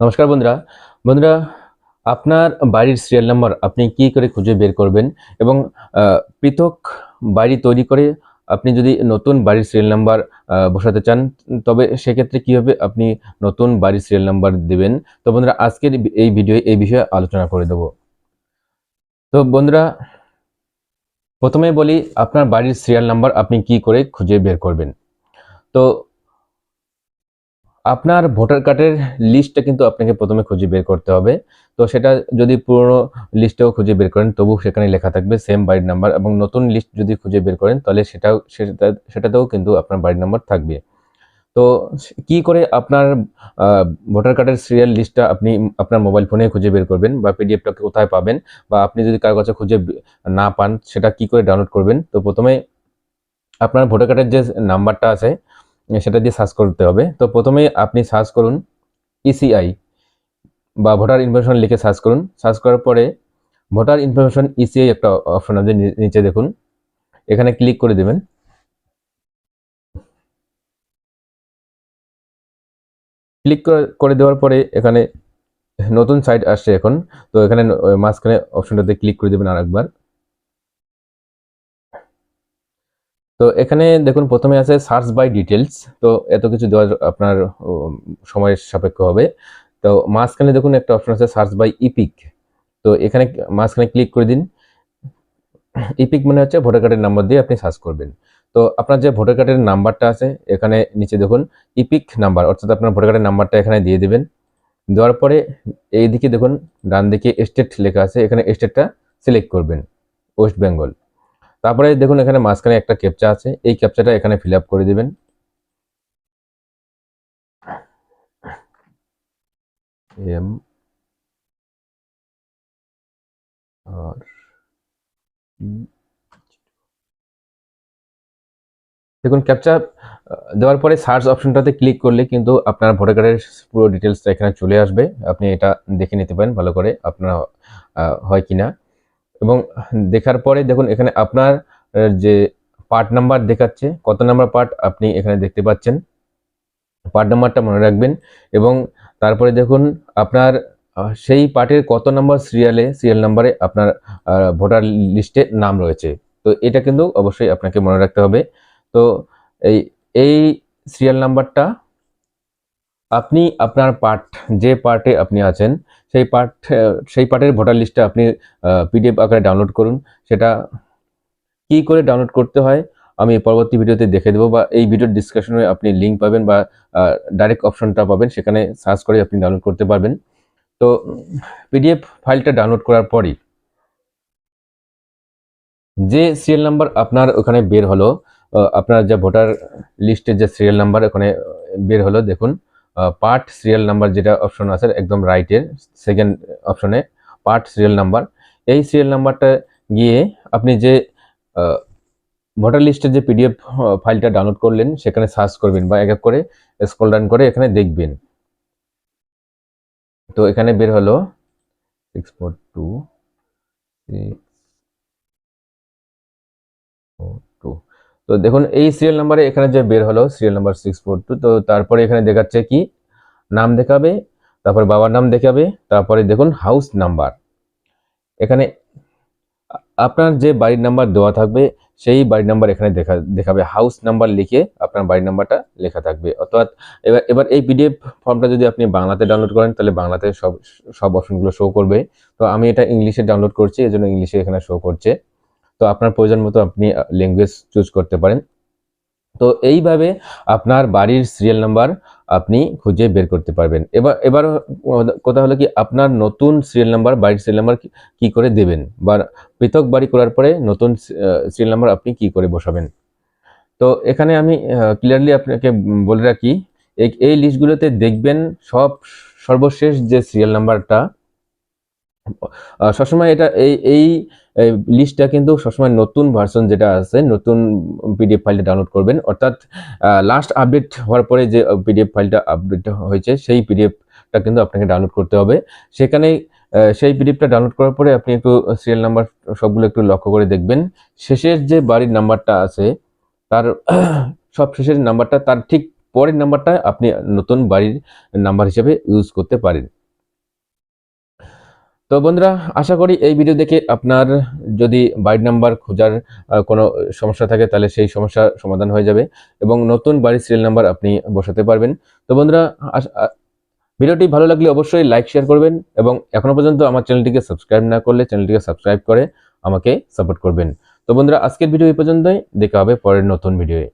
নমস্কার বন্ধুরা। বন্ধুরা, আপনার বাড়ির সিরিয়াল নাম্বার আপনি কি করে খুঁজে বের করবেন এবং পৃথক বাড়ি তৈরি করে আপনি যদি নতুন বাড়ির সিরিয়াল নাম্বার বসাতে চান, তবে সেক্ষেত্রে কীভাবে আপনি নতুন বাড়ির সিরিয়াল নাম্বার দেবেন? তো বন্ধুরা, আজকের এই ভিডিও এই বিষয়ে আলোচনা করে দেব। তো বন্ধুরা, প্রথমে বলি, আপনার বাড়ির সিরিয়াল নাম্বার আপনি কি করে খুঁজে বের করবেন? তো আপনার ভোটার কার্ডের লিস্টটা কিন্তু আপনাকে প্রথমে খুঁজে বের করতে হবে। তো সেটা যদি পুরনো লিস্টেও খুঁজে বের করেন, তবু সেখানে লেখা থাকবে সেম বাড়ির নাম্বার এবং নতুন লিস্ট যদি খুঁজে বের করেন, তাহলে সেটাও, সেটা, সেটাতেও কিন্তু আপনার বাড়ির নাম্বার থাকবে। তো কি করে আপনার ভোটার কার্ডের সিরিয়াল লিস্টটা আপনি আপনার মোবাইল ফোনে খুঁজে বের করবেন বা পিডিএফটা কোথায় পাবেন বা আপনি যদি কারও কাছে খুঁজে না পান, সেটা কি করে ডাউনলোড করবেন? তো প্রথমে আপনার ভোটার কার্ডের যে নাম্বারটা আছে সেটা দিয়ে সার্চ করতে হবে। তো প্রথমে আপনি সার্চ করুন ইসিআই বা ভোটার ইনফরমেশন লিখে সার্চ করুন। সার্চ করার পরে ভোটার ইনফরমেশন ইসিআই একটা অপশন আছে নিচে দেখুন। এখানে ক্লিক করে দেবেন। ক্লিক করে দেওয়ার পরে এখানে নতুন সাইট আসছে এখন। তো এখানে মাঝখানে অপশনটাতে ক্লিক করে দেবেন আরেকবার। তো এখানে দেখুন, প্রথমে আছে সার্চ বাই ডিটেলস তো এত কিছু দেওয়ার আপনার সময়ের সাপেক্ষ হবে। তো মাঝখানে দেখুন, একটা অপশন আছে সার্চ বাই ইপিক তো এখানে মাঝখানে ক্লিক করে দিন। ইপিক মানে হচ্ছে ভোটার কার্ডের নাম্বার দিয়ে আপনি সার্চ করবেন। তো আপনার যে ভোটার কার্ডের নাম্বারটা আছে, এখানে নিচে দেখুন ইপিক নাম্বার অর্থাৎ আপনার ভোটার কার্ডের নাম্বারটা এখানে দিয়ে দেবেন। দেওয়ার পরে এইদিকে দেখুন ডান দিকে স্টেট লেখা আছে, এখানে স্টেটটা সিলেক্ট করবেন ওয়েস্ট বেঙ্গল তারপরে দেখুন এখানে মাঝখানে একটা ক্যাপচা আছে। এই ক্যাপচাটা এখানে ফিল করে দিবেন। এম আর ই দেখুন ক্যাপচা দেওয়ার পরে সার্চ অপশনটাতে ক্লিক করলে কিন্তু আপনার ভোটার কার্ডের পুরো ডিটেলসটা এখানে চলে আসবে। আপনি এটা দেখে নিতে পারেন ভালো করে আপনার হয় কিনা। এবং দেখার পরে দেখুন, এখানে আপনার যে পার্ট নাম্বার দেখাচ্ছে, কত নাম্বার পার্ট আপনি এখানে দেখতে পাচ্ছেন। পার্ট নাম্বারটা মনে রাখবেন এবং তারপরে দেখুন, আপনার সেই পার্টের কত নাম্বার সিরিয়ালে সিরিয়াল নাম্বারে আপনার ভোটার লিস্টে নাম রয়েছে। তো এটা কিন্তু অবশ্যই আপনাকে মনে রাখতে হবে। তো এই এই সিরিয়াল নাম্বারটা আপনি আপনার পার্ট, যে পার্টে আপনি আছেন, সেই পার্ট, সেই পার্টের ভোটার লিস্টটা আপনি পিডিএফ আকারে ডাউনলোড করুন। সেটা কি করে ডাউনলোড করতে হয়, আমি পরবর্তী ভিডিওতে দেখে দেবো বা এই ভিডিওর ডিসকাশনে আপনি লিঙ্ক পাবেন বা ডাইরেক্ট অপশনটা পাবেন, সেখানে সার্চ করে আপনি ডাউনলোড করতে পারবেন। তো, পিডিএফ ফাইলটা ডাউনলোড করার পরই যে সিরিয়াল নাম্বার আপনার ওখানে বের হলো আপনার যে ভোটার লিস্টের যে সিরিয়াল নাম্বার ওখানে বের হলো, দেখুন। পার্ট সিরিয়াল নাম্বার যেটা অপশন আছে, একদম রাইটের সেকেন্ড অপশনে পার্ট সিরিয়াল নাম্বার এই সিরিয়াল নাম্বারটা গিয়ে আপনি যে ভোটার লিস্টের যে পিডিএফ ফাইলটা ডাউনলোড করলেন, সেখানে সার্চ করবেন বা এক এক করে স্কল ডাউন করে এখানে দেখবেন। তো এখানে বের হলো সিক্স ফোর টু টু তো দেখুন, এই সিরিয়াল নাম্বারে এখানে যে বের হলো serial number six four two তো তারপরে এখানে দেখাচ্ছে কি? নাম দেখাবে, তারপরে বাবার নাম দেখাবে, তারপরে দেখুন হাউস নাম্বার এখানে আপনার যে বাড়ির নাম্বার দেওয়া থাকবে, সেই বাড়ির নাম্বার এখানে দেখা, দেখাবে। হাউস নাম্বার লিখে আপনার বাড়ির নাম্বারটা লেখা থাকবে। অর্থাৎ এবার এবার এই পিডিএফ ফর্মটা যদি আপনি বাংলাতে ডাউনলোড করেন, তাহলে বাংলাতে সব সব অপশনগুলো শো করবে। তো আমি এটা ইংলিশে ডাউনলোড করছি, এজন্য ইংলিশে এখানে শো করছে। তো আপনার প্রয়োজন মতো আপনি ল্যাঙ্গুয়েজ চুজ করতে পারেন। তো এইভাবে আপনার বাড়ির সিরিয়াল নাম্বার আপনি খুঁজে বের করতে পারবেন। এবার এবার কথা হলো কি, আপনার নতুন সিরিয়াল নাম্বার বাড়ির সিরিয়াল নাম্বার কি করে দেবেন? বা পৃথক বাড়ি করার পরে নতুন সিরিয়াল নাম্বার আপনি কি করে বসাবেন? তো এখানে আমি ক্লিয়ারলি আপনাকে বলে রাখি, এই লিস্টগুলোতে দেখবেন সব সর্বশেষ যে সিরিয়াল নাম্বারটা সবসময় এটা এই এই লিস্টটা কিন্তু সবসময় নতুন ভার্সন যেটা আছে, নতুন পিডিএফ ফাইলটা ডাউনলোড করবেন। অর্থাৎ লাস্ট আপডেট হওয়ার পরে যে পিডিএফ ফাইলটা আপডেট হয়েছে, সেই পিডিএফটা কিন্তু আপনাকে ডাউনলোড করতে হবে। সেখানে সেই পিডিএফটা ডাউনলোড করার পরে আপনি একটু সিরিয়াল নাম্বার সবগুলো একটু লক্ষ্য করে দেখবেন। শেষের যে বাড়ির নাম্বারটা আছে, তার সব শেষের নাম্বারটা তার ঠিক পরের নাম্বারটা আপনি নতুন বাড়ির নাম্বার হিসেবে ইউজ করতে পারেন। তো বন্ধুরা, আশা করি এই ভিডিও দেখে আপনার যদি বাড়ির নাম্বার খোঁজার কোনো সমস্যা থাকে, তাহলে সেই সমস্যার সমাধান হয়ে যাবে এবং নতুন বাড়ির সিরিয়াল নাম্বার আপনি বসাতে পারবেন। তো বন্ধুরা ভিডিওটি ভালো লাগলে অবশ্যই লাইক শেয়ার করবেন এবং এখনও পর্যন্ত আমার চ্যানেলটিকে সাবস্ক্রাইব না করলে চ্যানেলটিকে সাবস্ক্রাইব করে আমাকে সাপোর্ট করবেন। তো বন্ধুরা, আজকের ভিডিও এই পর্যন্তই। দেখা হবে পরের নতুন ভিডিওয়ে